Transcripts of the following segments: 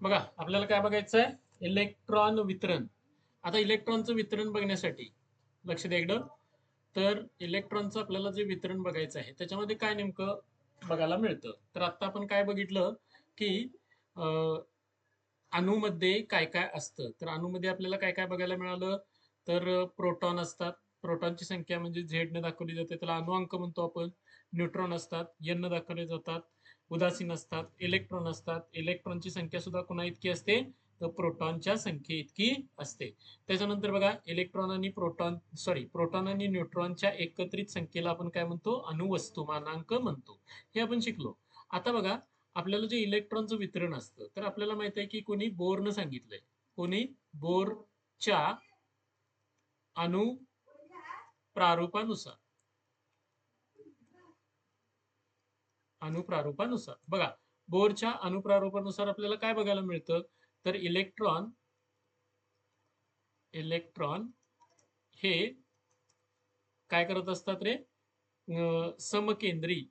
बघा आपल्याला काय बघायचं आहे इलेक्ट्रॉन वितरण. आता इलेक्ट्रॉनचं वितरण बघण्यासाठी लक्ष द्या इकडं तर इलेक्ट्रॉनचं आपल्याला जे वितरण बघायचं आहे त्याच्यामध्ये काय नेमकं बघायला मिळतं? तर आता आपण काय बघितलं की अणूमध्ये काय काय असतं? तर अणूमध्ये आपल्याला काय काय बघायला मिळालं? तर प्रोटॉन असतात. प्रोटॉनची संख्या म्हणजे झेड न दाखवली जाते. त्याला अणुअंक म्हणतो आपण. न्यूट्रॉन असतात. यन दाखवले जातात. उदासीन असतात इलेक्ट्रॉन असतात. इलेक्ट्रॉनची संख्या सुद्धा कोणा इतकी असते? तर प्रोटॉनच्या संख्ये इतकी असते. त्याच्यानंतर बघा इलेक्ट्रॉन आणि प्रोटॉन सॉरी प्रोटॉन आणि न्यूट्रॉनच्या एकत्रित संख्येला आपण काय म्हणतो? अणुवस्तुमानांक म्हणतो. हे आपण शिकलो. आता बघा आपल्याला जे इलेक्ट्रॉनचं वितरण असतं तर आपल्याला माहीत आहे की कोणी बोरनं सांगितलंय. कोणी बोरच्या अणु प्रारूपानुसार. अणुप्रारूपानुसार बघा बोरच्या अणुप्रारूपानुसार आपल्याला काय बघायला मिळतं? तर इलेक्ट्रॉन इलेक्ट्रॉन हे काय करत असतात रे? समकेंद्री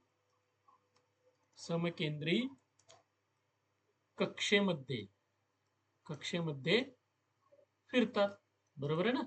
समकेंद्री कक्षेमध्ये कक्षेमध्ये फिरतात. बरोबर आहे ना?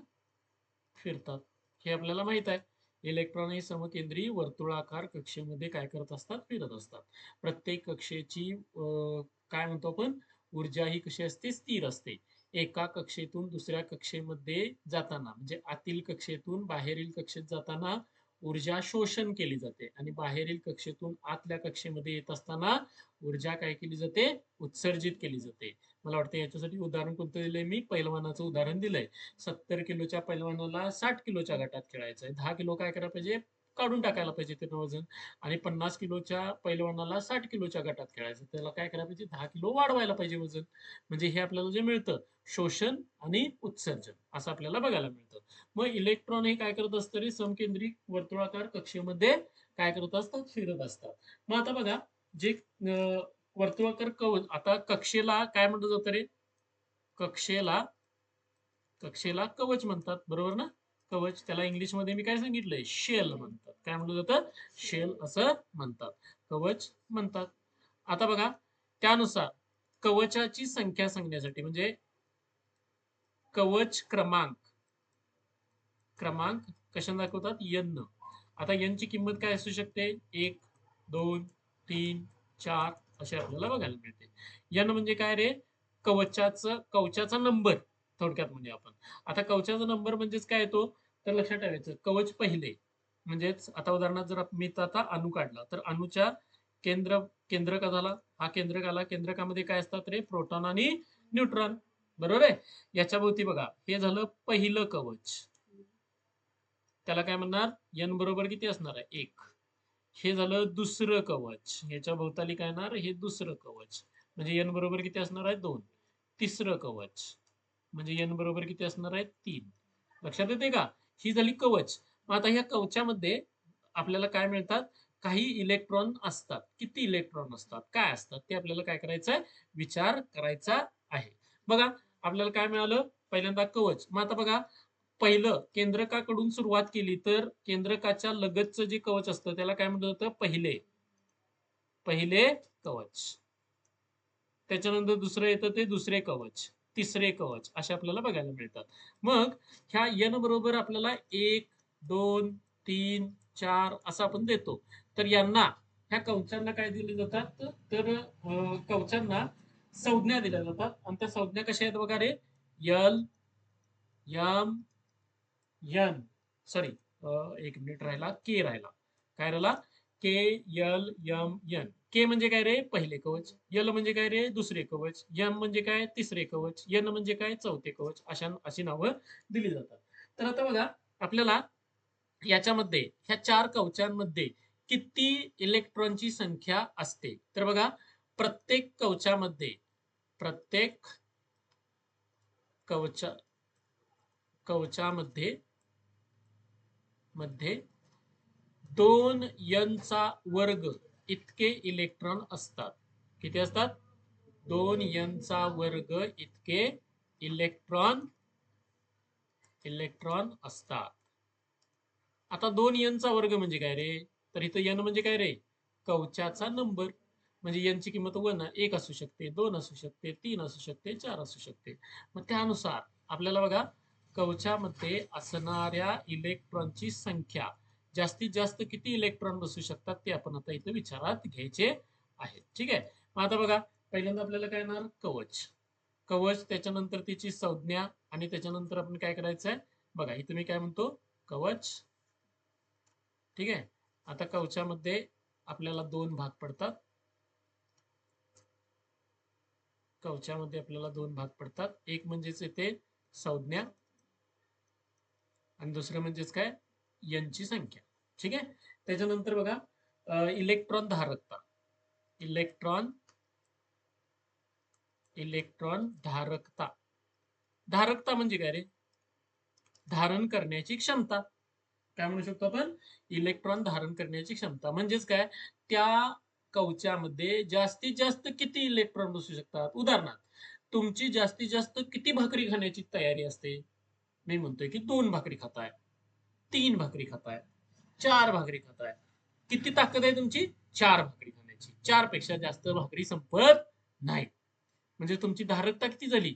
फिरतात. हे आपल्याला माहीत आहे. इलेक्ट्रॉन हे समकेंद्री वर्तुळाकार कक्षेमध्ये काय करत असतात? फिरत असतात. प्रत्येक कक्षेची अं, काय म्हणतो आपण? ऊर्जा ही कशी असते? स्थिर असते. एका कक्षेतून दुसऱ्या कक्षेमध्ये जाताना म्हणजे आतील कक्षेतून बाहेरील कक्षेत जाताना ऊर्जा शोषण केली जाते आणि बाहेरील कक्षेतून आतल्या कक्षेमध्ये येत असताना ऊर्जा काय केली जाते? उत्सर्जित केली जाते. मला वाटतं याच्यासाठी उदाहरण कोणतं दिलंय मी? पैलवानाचं उदाहरण दिलंय. सत्तर किलोच्या पैलवानाला साठ किलोच्या गटात खेळायचं आहे दहा किलो काय करायला पाहिजे? काढून टाकायला पाहिजे ते वजन आणि पन्नास किलोच्या पैलवानाला साठ किलोच्या गटात खेळायचं. त्याला काय करायला पाहिजे? दहा किलो वाढवायला पाहिजे वजन. म्हणजे हे आपल्याला जे मिळतं शोषण आणि उत्सर्जन असं आपल्याला बघायला मिळतं. मग इलेक्ट्रॉन हे काय करत असतं रे? समकेंद्रिक वर्तुळाकार कक्षेमध्ये काय करत असतात? फिरत असतात. मग आता बघा जे वर्तुळाकार कवच आता कक्षेला काय म्हटलं जातं रे? कक्षेला कक्षेला कवच म्हणतात. बरोबर ना? कवच. त्याला इंग्लिशमध्ये मी काय सांगितलंय? शेल म्हणतात. काय म्हणलं जातं शेल असं म्हणतात. कवच म्हणतात. आता बघा त्यानुसार कवचाची संख्या सांगण्यासाठी म्हणजे कवच क्रमांक क्रमांक कशा दाखवतात? यन. आता यन ची किंमत काय असू शकते? एक दोन तीन चार असे आपल्याला बघायला मिळते. यन म्हणजे काय रे? कवचाचं कवचाचा नंबर थोडक्यात म्हणजे आपण. आता कवचाचा नंबर म्हणजेच काय येतो? तर लक्षात ठेवायचं कवच पहिले. म्हणजेच आता उदाहरणार्थ जर मी आता अणू काढला तर अणूच्या केंद्र केंद्रक झाला हा केंद्रक आला केंद्रकामध्ये काय असतात रे? प्रोटॉन आणि न्यूट्रॉन. बरोबर आहे? याच्या भोवती बघा हे झालं पहिलं कवच. त्याला काय म्हणणार? यन बरोबर किती असणार आहे? एक. हे झालं दुसरं कवच. याच्या भोवताली काय येणार? हे दुसरं कवच. म्हणजे यन बरोबर किती असणार आहे? दोन. तिसरं कवच. म्हणजे एन बरोबर किती असणार आहे? तीन. लक्षात येते का? ही झाली कवच. मग आता ह्या कवचामध्ये आपल्याला काय मिळतात? काही इलेक्ट्रॉन असतात. किती इलेक्ट्रॉन असतात? काय असतात? ते आपल्याला काय करायचं आहे? विचार करायचा आहे. बघा आपल्याला काय मिळालं? पहिल्यांदा कवच. मग आता बघा पहिलं केंद्रकाकडून सुरुवात केली तर केंद्रकाच्या लगतचं जे कवच असतं त्याला काय म्हटलं जातं? पहिले. पहिले कवच. त्याच्यानंतर दुसरं येतं ते दुसरे कवच. तिसरे कवच असे आपल्याला बघायला मिळतात. मग ह्या यन बरोबर आपल्याला एक दोन तीन चार असं आपण देतो. तर यांना ह्या कवचांना काय दिले जातात? तर कवचांना संज्ञा दिल्या जातात. आणि त्या संज्ञा कशा आहेत बघा रे? L M N. सॉरी एक मिनिट राहिला. के राहिला. काय राहिला? K L M N. K म्हणजे काय रे? पहिले कवच. यल म्हणजे काय रे? दुसरे कवच. यम म्हणजे काय? तिसरे कवच. यन म्हणजे काय? चौथे कवच. अशा अशी नावं दिली जातात. तर आता बघा आपल्याला याच्यामध्ये ह्या चार कवचांमध्ये किती इलेक्ट्रॉनची संख्या असते? तर बघा प्रत्येक कवचामध्ये प्रत्येक कवचा कवचामध्ये मध्ये दोन यनचा वर्ग इतके इलेक्ट्रॉन असतात. किती असतात? दोन यनचा वर्ग इतके इलेक्ट्रॉन इलेक्ट्रॉन असतात. आता दोन यनचा वर्ग म्हणजे काय रे? तर इथं यन म्हणजे काय रे? कवचाचा नंबर म्हणजे यांची किंमत वन एक असू शकते दोन असू शकते तीन असू शकते चार असू शकते. मग त्यानुसार आपल्याला बघा कवचामध्ये असणाऱ्या इलेक्ट्रॉनची संख्या. जास्तीत जास्त किती इलेक्ट्रॉन बसू शकतात ते आपण आता इथं विचारात घ्यायचे आहेत. ठीक आहे? मग आता बघा पहिल्यांदा आपल्याला काय येणार? कवच. कवच त्याच्यानंतर तिची संज्ञा आणि त्याच्यानंतर आपण काय करायचं आहे बघा इथं मी काय म्हणतो? कवच. ठीक आहे? आता कवचामध्ये आपल्याला दोन भाग पडतात. कवचामध्ये आपल्याला दोन भाग पडतात. एक म्हणजेच येते संज्ञा आणि दुसरं म्हणजेच काय? यांची संख्या. ठीक आहे? त्याच्यानंतर बघा इलेक्ट्रॉन धारकता इलेक्ट्रॉन इलेक्ट्रॉन धारकता. धारकता म्हणजे काय रे? धारण करण्याची क्षमता. काय म्हणू शकतो आपण? इलेक्ट्रॉन धारण करण्याची क्षमता. म्हणजेच काय? त्या कवचामध्ये जास्तीत जास्त किती इलेक्ट्रॉन बसू शकतात? उदाहरणार्थ तुमची जास्तीत जास्त किती भाकरी खाण्याची तयारी असते? मी म्हणतोय की दोन भाकरी खाताय. तीन भाकरी खाताय. चार भाकरी खाताय किती ताकद आहे तुमची? चार भाकरी खाण्याची. चारपेक्षा जास्त भाकरी संपत नाही. म्हणजे तुमची धारकता किती झाली?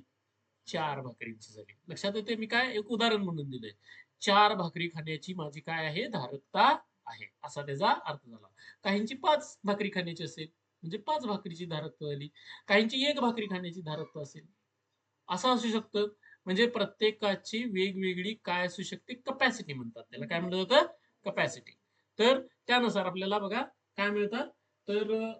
चार भाकरींची झाली. लक्षात येते मी काय? एक उदाहरण म्हणून दिलंय. चार भाकरी खाण्याची माझी काय आहे? धारकता आहे. असा त्याचा अर्थ झाला. काहींची पाच भाकरी खाण्याची असेल म्हणजे पाच भाकरीची धारकता झाली. काहींची एक भाकरी खाण्याची धारकता असेल. असं असू शकतं. म्हणजे प्रत्येकाची वेगवेगळी काय असू शकते? कपॅसिटी म्हणतात त्याला. काय म्हणलं जातं? कपॅसिटी तर त्यानुसार आपल्याला बघा काय मिळतात तर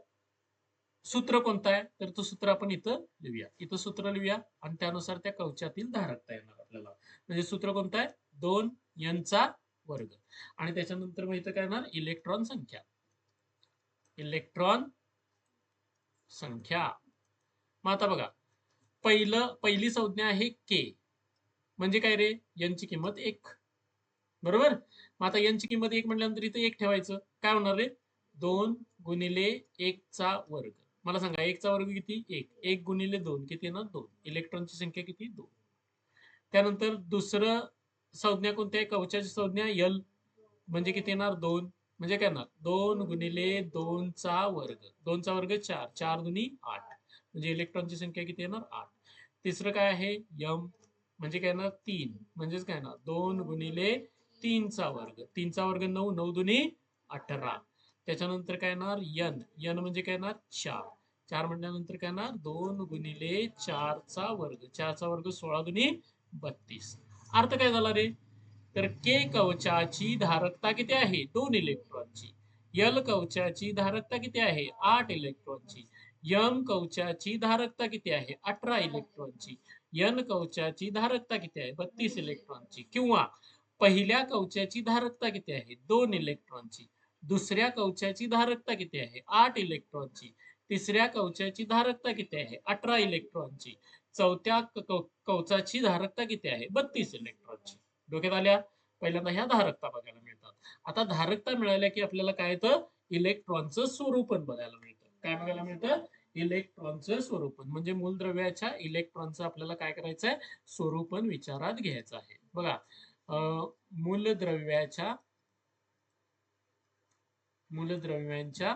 सूत्र कोणतं आहे? तर तो सूत्र आपण इथं लिहूया. इथं सूत्र लिहूया आणि त्यानुसार त्या कवचातील धारकता येणार आपल्याला. म्हणजे सूत्र कोणतं आहे? दोन यांचा वर्ग. आणि त्याच्यानंतर मग इथं काय येणार? इलेक्ट्रॉन संख्या. इलेक्ट्रॉन संख्या. मग आता बघा पहिलं पहिली संज्ञा आहे के म्हणजे काय रे? यांची किंमत एक. बरोबर? मग आता यांची किंमत एक म्हटल्यानंतर इथं एक ठेवायचं. काय होणार रे? दोन गुणिले एकचा वर्ग. मला सांगा एकचा वर्ग किती? एक. एक गुणिले दोन किती येणार? दोन. इलेक्ट्रॉनची संख्या किती? दोन. त्यानंतर दुसरं संज्ञा कोणत्या आहे? कवचाची संज्ञा यल म्हणजे किती येणार? दोन. म्हणजे काय येणार? दोन गुणिले दोनचा वर्ग. दोनचा वर्ग चार. चार दुनी आठ. म्हणजे इलेक्ट्रॉनची संख्या किती येणार? आठ. तिसरं काय आहे? यम म्हणजे काय येणार? तीन. म्हणजेच काय येणार? दोन गुणिले तीनचा वर्ग. तीनचा वर्ग नऊ नऊ दुनी अठरा. त्याच्यानंतर काय येणार? यन. यन म्हणजे काय येणार? चार. चार म्हटल्यानंतर काय येणार? दोन गुणिले चारचा वर्ग. चारचा वर्ग सोळा दुनी बत्तीस. अर्थ काय झाला रे? तर के कवचाची धारकता किती आहे? दोन इलेक्ट्रॉनची. यल कवचाची धारकता किती आहे? आठ इलेक्ट्रॉनची. यम कवचाची धारकता किती आहे? अठरा इलेक्ट्रॉनची. यन कवचाची धारकता किती आहे? बत्तीस इलेक्ट्रॉनची. किंवा पहिल्या कवचाची धारकता किती आहे? दोन इलेक्ट्रॉनची. दुसऱ्या कवचाची धारकता किती आहे? आठ इलेक्ट्रॉनची. तिसऱ्या कवचाची धारकता किती आहे? अठरा इलेक्ट्रॉनची. चौथ्या कवचाची धारकता किती आहे? बत्तीस इलेक्ट्रॉनची. डोक्यात आल्या? पहिल्यांदा ह्या धारकता बघायला मिळतात. आता धारकता मिळाल्या की आपल्याला काय येतं? इलेक्ट्रॉनचं स्वरूपन बघायला मिळतं. काय बघायला मिळतं? इलेक्ट्रॉनचं स्वरूप म्हणजे मूलद्रव्याच्या इलेक्ट्रॉनचं आपल्याला काय करायचं आहे स्वरूपण विचारात घ्यायचं आहे. बघा मूलद्रव्याच्या मूलद्रव्यांच्या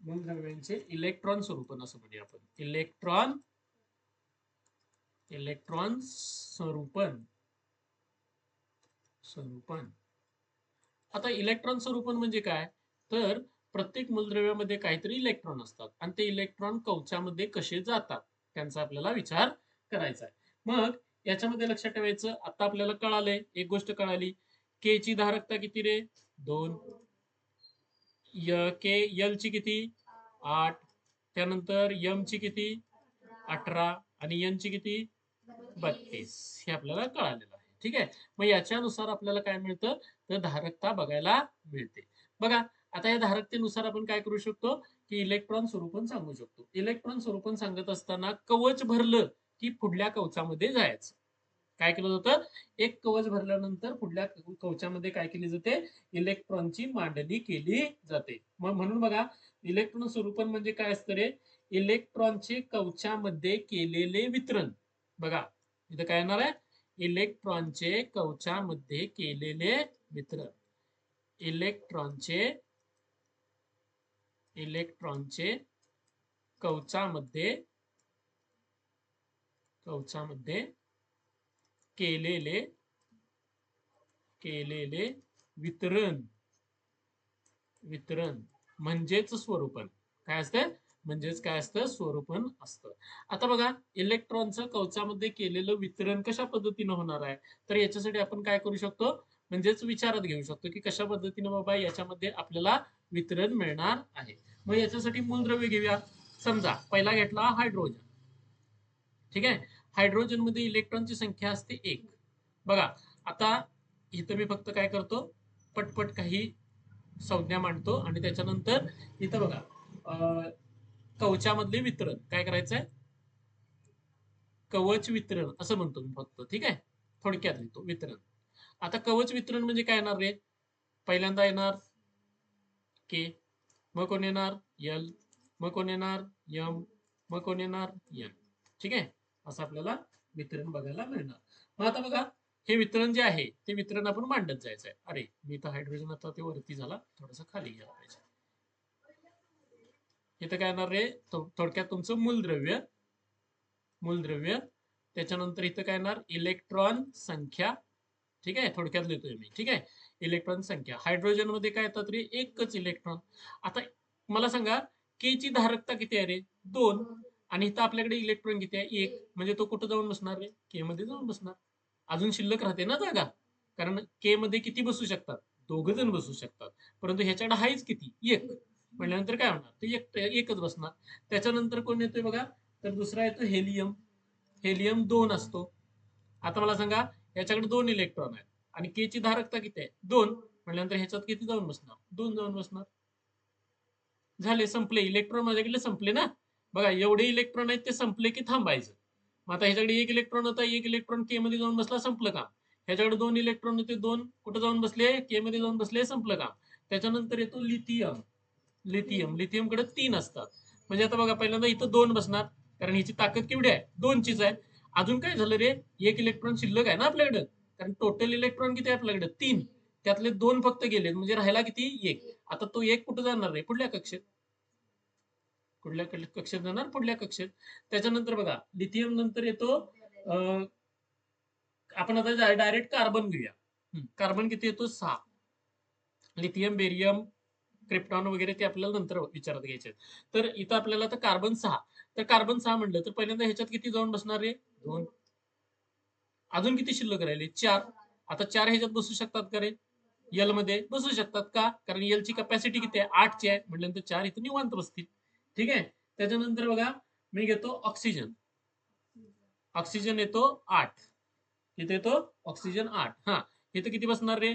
मूलद्रव्यांचे इलेक्ट्रॉन स्वरूपन असं म्हणूया आपण. इलेक्ट्रॉन इलेक्ट्रॉन स्वरूपन स्वरूपन. आता इलेक्ट्रॉन स्वरूपन म्हणजे काय? तर प्रत्येक मूलद्रव्यामध्ये काहीतरी इलेक्ट्रॉन असतात आणि ते इलेक्ट्रॉन कवचामध्ये कसे जातात? त्यांचा आपल्याला विचार करायचा आहे. मग याच्यामध्ये लक्षात ठेवायचं आता आपल्याला कळालंय एक गोष्ट कळाली. के ची धारकता किती रे? दोन. य के यल ची किती? आठ. त्यानंतर यम ची किती? अठरा. आणि एन ची किती? बत्तीस. हे आपल्याला कळालेलं आहे. ठीक आहे? मग याच्यानुसार आपल्याला काय मिळतं? तर धारकता बघायला मिळते. बघा आता या धारकतेनुसार आपण काय करू शकतो? की इलेक्ट्रॉन स्वरूपण सांगू शकतो. इलेक्ट्रॉन स्वरूपण सांगत असताना कवच भरलं की पुढल्या कवचामध्ये जायचं. काय केलं जातं? एक कवच भरल्यानंतर पुढल्या कवचामध्ये काय केली जाते? इलेक्ट्रॉनची मांडणी केली जाते. मग म्हणून बघा इलेक्ट्रॉन स्वरूपन म्हणजे काय असतं रे? इलेक्ट्रॉनचे कवचामध्ये केलेले वितरण. बघा इथं काय येणार आहे? इलेक्ट्रॉनचे कवचामध्ये केलेले वितरण. इलेक्ट्रॉनचे इलेक्ट्रॉनचे कवचामध्ये कवचामध्ये केलेले केलेले वितरण. वितरण म्हणजेच स्वरूपण काय असतं? म्हणजेच काय असतं? स्वरूपण असतं. आता बघा इलेक्ट्रॉनचं कवचामध्ये केलेलं वितरण कशा पद्धतीनं होणार आहे? तर याच्यासाठी आपण काय करू शकतो? म्हणजेच विचारात घेऊ शकतो की कशा पद्धतीनं बाबा याच्यामध्ये आपल्याला वितरण मिळणार आहे? मग याच्यासाठी मूलद्रव्य घेऊया. समजा पहिला घेतला हायड्रोजन ठीक आहे? हायड्रोजनमध्ये इलेक्ट्रॉनची संख्या असते एक. बघा आता इथं मी फक्त काय करतो? पटपट काही संज्ञा मांडतो आणि त्याच्यानंतर इथं बघा कवचामधले वितरण काय करायचंय? कवच वितरण असं म्हणतो मी फक्त ठीक आहे? थोडक्यात लिहितो वितरण. आता कवच वितरण म्हणजे काय येणार रे? पहिल्यांदा येणार के मग कोण येणार? यल मग कोण येणार? यम मग कोण येणार? यन ठीक आहे? असं आपल्याला वितरण बघायला मिळणार. मग आता बघा हे वितरण जे आहे ते वितरण आपण मांडत जायचं आहे अरे मी तर हायड्रोजन आता ते वरती झाला थोडस खाली घ्यायला पाहिजे. इथं काय येणार रे? थोडक्यात तुमचं मूलद्रव्य मूलद्रव्य त्याच्यानंतर इथं काय येणार? इलेक्ट्रॉन संख्या. ठीक आहे? थोडक्यात लिहितोय मी. ठीक आहे? इलेक्ट्रॉन संख्या. हायड्रोजनमध्ये काय येतात रे? एकच इलेक्ट्रॉन. आता मला सांगा के ची धारकता किती आहे रे? दोन. आणि इथं आपल्याकडे इलेक्ट्रॉन किती आहे? एक. म्हणजे तो कुठं जाऊन बसणार रे? के मध्ये जाऊन बसणार. अजून शिल्लक राहते ना जागा. कारण के मध्ये किती बसू शकतात? दोघ जण बसू शकतात. परंतु ह्याच्याकडे हायच किती? एक. म्हटल्यानंतर काय होणार? ते एक एकच बसणार. त्याच्यानंतर कोण येतोय बघा? तर दुसरा येतो हेलियम हेलियम दोन असतो. आता मला सांगा याच्याकडे दोन इलेक्ट्रॉन आहेत. आणि के ची धारकता किती आहे? दोन. म्हटल्यानंतर ह्याच्यात किती जाऊन बसणार? दोन जाऊन बसणार. झाले संपले. इलेक्ट्रॉन माझ्याकडे संपले ना? बघा एवढे इलेक्ट्रॉन आहेत ते संपले की थांबायचं. मग आता ह्याच्याकडे एक इलेक्ट्रॉन होता एक इलेक्ट्रॉन के मध्ये जाऊन बसला संपलं काम. ह्याच्याकडे दोन इलेक्ट्रॉन होते दोन. कुठे जाऊन बसले? के मध्ये जाऊन बसले संपलं काम. त्याच्यानंतर येतो लिथियम लिथियम लिथियमकडे तीन असतात. म्हणजे आता बघा पहिल्यांदा इथं दोन बसणार. कारण ह्याची ताकद केवढी आहे? दोनचीच आहे. अजून काय झालं रे? एक इलेक्ट्रॉन शिल्लक आहे ना आपल्याकडे? कारण टोटल इलेक्ट्रॉन किती आहे आपल्याकडे? तीन. त्यातले दोन फक्त गेले म्हणजे राहिला किती? एक. आता तो एक कुठे जाणार रे? पुढल्या कक्षेत. कुठल्या कक्षेत जाणार? पुढल्या कक्षेत. त्याच्यानंतर बघा लिथियम नंतर येतो आपण आता डायरेक्ट कार्बन घेऊया. कार्बन किती येतो? सहा. लिथियम बेरियम क्रिप्टॉन वगैरे ते आपल्याला नंतर विचारात घ्यायचे तर इथं आपल्याला तर कार्बन सहा. तर कार्बन सहा म्हणलं तर पहिल्यांदा ह्याच्यात किती जाऊन बसणार आहे? दोन. अजून किती शिल्लक राहिले? चार. आता चार ह्याच्यात बसू शकतात का रे? एलमध्ये बसू शकतात का? कारण एल ची कपॅसिटी किती आहे? आठची आहे. म्हटल्यानंतर चार इथं निवांत बसतील. ठीक आहे? त्याच्यानंतर बघा मी घेतो ऑक्सिजन ऑक्सिजन येतो आठ. इथे येतो ऑक्सिजन आठ. हा. इथं किती बसणार रे?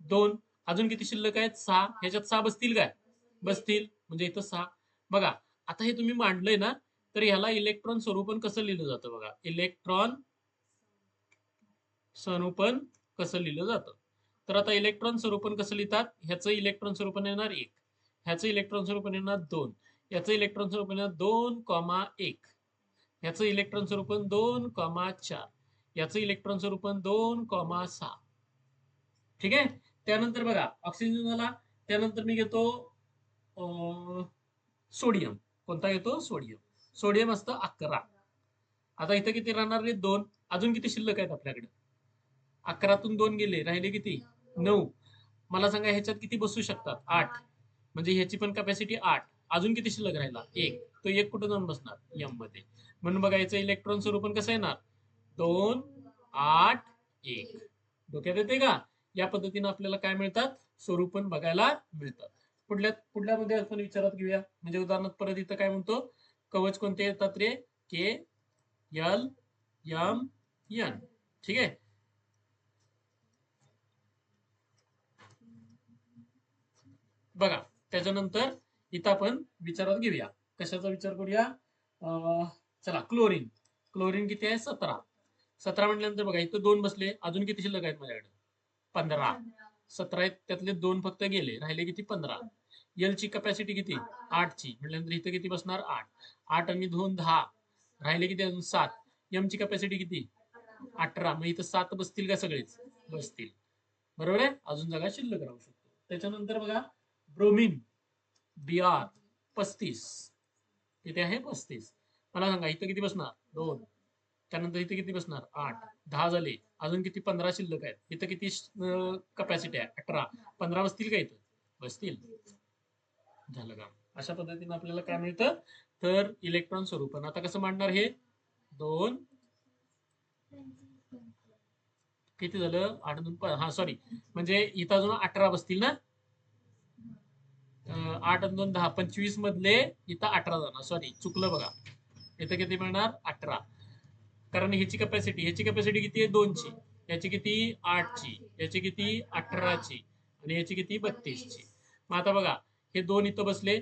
दोन. अजून किती शिल्लक आहेत? सहा. ह्याच्यात सहा बसतील काय? बसतील. म्हणजे इथं सहा. बघा आता हे तुम्ही मांडलंय ना तर ह्याला इलेक्ट्रॉन स्वरूपन कसं लिहिलं जातं बघा? इलेक्ट्रॉन स्वरूपन कसं लिहिलं जातं? तर आता इलेक्ट्रॉन स्वरूपन कसं लिहितात? ह्याचं इलेक्ट्रॉन स्वरूपन येणार एक. ह्याचं इलेक्ट्रॉन स्वरूपन येणार दोन. याचं इलेक्ट्रॉन स्वरूपन म्हणजे दोन कॉमा एक. याचं इलेक्ट्रॉन स्वरूपन म्हणजे दोन कॉमा चार. याचं इलेक्ट्रॉन स्वरूपन म्हणजे दोन कॉमा सहा. ठीक आहे? त्यानंतर बघा ऑक्सिजन झाला. त्यानंतर मी घेतो सोडियम कोणता घेतो? सोडियम सोडियम असतं अकरा. आता इथं किती राहणार रे? दोन. अजून किती शिल्लक आहेत आपल्याकडे? अकरातून दोन गेले. राहिले किती? नऊ. मला सांगा ह्याच्यात किती बसू शकतात? आठ. म्हणजे ह्याची पण कॅपॅसिटी आठ. अजून किती शिल्लक राहिला? एक. तो एक कुठं जाऊन बसणार? एममध्ये. म्हणून बघायचं इलेक्ट्रॉन स्वरूपण कसं येणार? दोन आठ एक. डोक्यात येते का? या पद्धतीने आपल्याला काय मिळतात? स्वरूपण बघायला मिळतात. पुढल्या पुढल्यामध्ये आपण विचारात घेऊया. म्हणजे उदाहरणार्थ परत इथं काय म्हणतो? कवच कोणते येतात रे? के यल यम यन ठीक आहे? बघा त्याच्यानंतर इथं आपण विचारात घेऊया. कशाचा विचार करूया? अं, चला क्लोरीन क्लोरीन किती आहे? सतरा. सतरा म्हटल्यानंतर बघा इथं दोन बसले. अजून किती शिल्लक आहेत माझ्याकडे? पंधरा. सतरा आहेत त्यातले दोन फक्त गेले. राहिले किती? पंधरा. एल ची कपॅसिटी किती? आठ ची. म्हटल्यानंतर इथं किती बसणार? आठ. आठ आणि दोन दहा. राहिले किती? अजून सात. एम ची कपॅसिटी किती? अठरा. मग इथं सात बसतील का सगळेच? बसतील. बरोबर आहे? अजून जागा शिल्लक राहू शकतो. त्याच्यानंतर बघा ब्रोमिन बिहार पस्तीस. इथे आहे पस्तीस. मला सांगा इथं किती बसणार? दोन. त्यानंतर इथे किती बसणार? आठ. दहा झाले. अजून किती? पंधरा शिल्लक आहेत. इथं किती कपॅसिटी आहे? अठरा. पंधरा बसतील का इथं? बसतील. झालं का अशा पद्धतीने आपल्याला काय मिळतं? तर इलेक्ट्रॉन स्वरूपन आता कसं मांडणार हे? दोन. किती झालं? आठ दोन प- हा सॉरी म्हणजे इथं अजून अठरा बसतील ना? आठ आणि दोन दहा. पंचवीस मधले इथं अठरा जाणार. सॉरी चुकलं बघा. इथं किती मिळणार? अठरा. कारण ह्याची कपॅसिटी ह्याची कपॅसिटी किती आहे? दोनची. याची किती? आठची. याची किती? अठराची. आणि याची किती? बत्तीसची. मग आता बघा हे दोन इथं बसले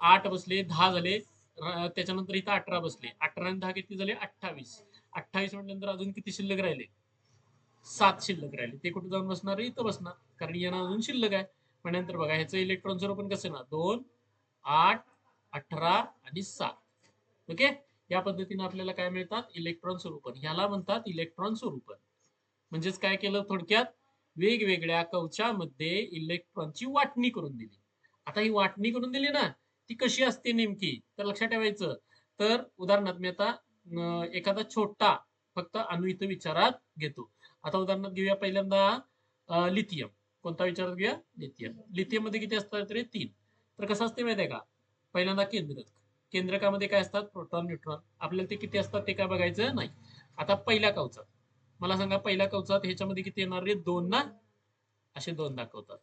आठ बसले दहा झाले. त्याच्यानंतर इथं अठरा बसले. अठरा आणि दहा किती झाले? अठ्ठावीस. अठ्ठावीस म्हटल्यानंतर अजून किती शिल्लक राहिले? सात शिल्लक राहिले. ते कुठे जाऊन बसणार? इथं बसणार. कारण यांना अजून शिल्लक आहे. पण नंतर बघा ह्याचं इलेक्ट्रॉन स्वरूप कसं ना? दोन आठ अठरा आणि सात. ओके या पद्धतीने आपल्याला काय मिळतात? इलेक्ट्रॉन स्वरूपन. ह्याला म्हणतात इलेक्ट्रॉन स्वरूपन. म्हणजेच काय केलं थोडक्यात? वेगवेगळ्या कवचामध्ये इलेक्ट्रॉनची वाटणी करून दिली. आता ही वाटणी करून दिली ना ती कशी असते नेमकी? तर लक्षात ठेवायचं. तर उदाहरणार्थ मी आता एखादा छोटा फक्त अणु इथं विचारात घेतो. आता उदाहरणार्थ घेऊया पहिल्यांदा लिथियम कोणता विचारात घ्या लिथियम लिथियममध्ये किती असतात तरी तीन. तर कसं असते माहिती आहे का? पहिल्यांदा केंद्रक. केंद्रकामध्ये काय असतात? Proton neutron. आपल्याला ते किती असतात ते काय बघायचं नाही. आता पहिल्या कवचात. मला सांगा पहिल्या कवचात ह्याच्यामध्ये किती येणार रे? दोन ना? असे दोन दाखवतात.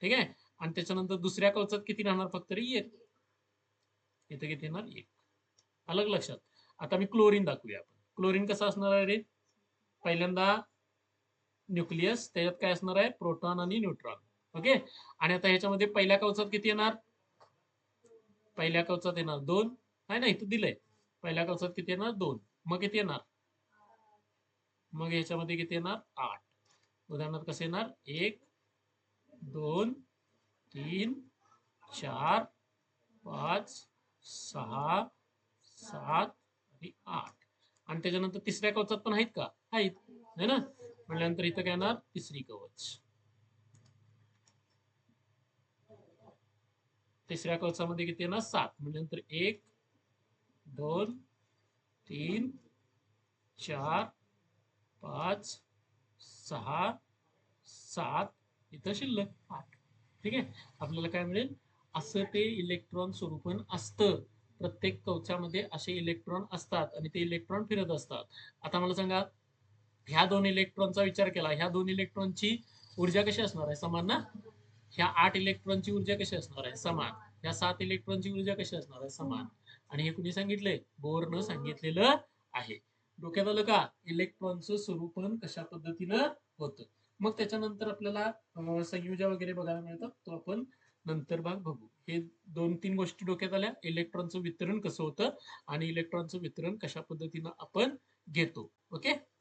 ठीक आहे? आणि त्याच्यानंतर दुसऱ्या कवचात किती राहणार? फक्त रे एक. इथे किती येणार? एक. अलग लक्षात. आता मी क्लोरीन दाखवूया आपण. क्लोरीन कसं असणार आहे रे? पहिल्यांदा न्यूक्लियस त्याच्यात काय असणार आहे? प्रोटॉन आणि न्यूट्रॉन. ओके? आणि आता ह्याच्यामध्ये पहिल्या कवचात किती येणार? पहिल्या कवचात येणार दोन. आहे ना इथं दिलंय. पहिल्या कवचात किती येणार? दोन. मग किती येणार? मग याच्यामध्ये किती येणार? आठ. उदाहरणार्थ कसं येणार? एक दोन तीन चार पाच सहा सात आणि आठ. आणि त्याच्यानंतर तिसऱ्या कवचात पण आहेत का? आहेत. है ना? म्हटल्यानंतर इथं काय येणार? तिसरी कवच. तिसऱ्या कवचामध्ये किती येणार? सात. म्हटल्यानंतर एक दोन तीन चार पाच सहा सात. इथं शिल्लक आठ. ठीक आहे? आपल्याला काय मिळेल? असं ते इलेक्ट्रॉन स्वरूपन असतं. प्रत्येक कवचामध्ये असे इलेक्ट्रॉन असतात आणि ते इलेक्ट्रॉन फिरत असतात. आता मला सांगा ह्या दोन इलेक्ट्रॉनचा विचार केला ह्या दोन इलेक्ट्रॉनची ऊर्जा कशी असणार आहे? समान ना? ह्या आठ इलेक्ट्रॉनची ऊर्जा कशी असणार आहे? समान. ह्या सात इलेक्ट्रॉनची ऊर्जा कशी असणार आहे? समान. आणि हे कुणी सांगितलंय? बोरनं सांगितलेलं आहे. डोक्यात आलं का? इलेक्ट्रॉनचं स्वरूपन कशा पद्धतीनं होतं? मग त्याच्यानंतर आपल्याला संयोजा वगैरे बघायला मिळतात तो आपण नंतर भाग बघू. हे दोन तीन गोष्टी डोक्यात आल्या. इलेक्ट्रॉनचं वितरण कसं होतं? आणि इलेक्ट्रॉनचं वितरण कशा पद्धतीनं आपण घेतो? ओके?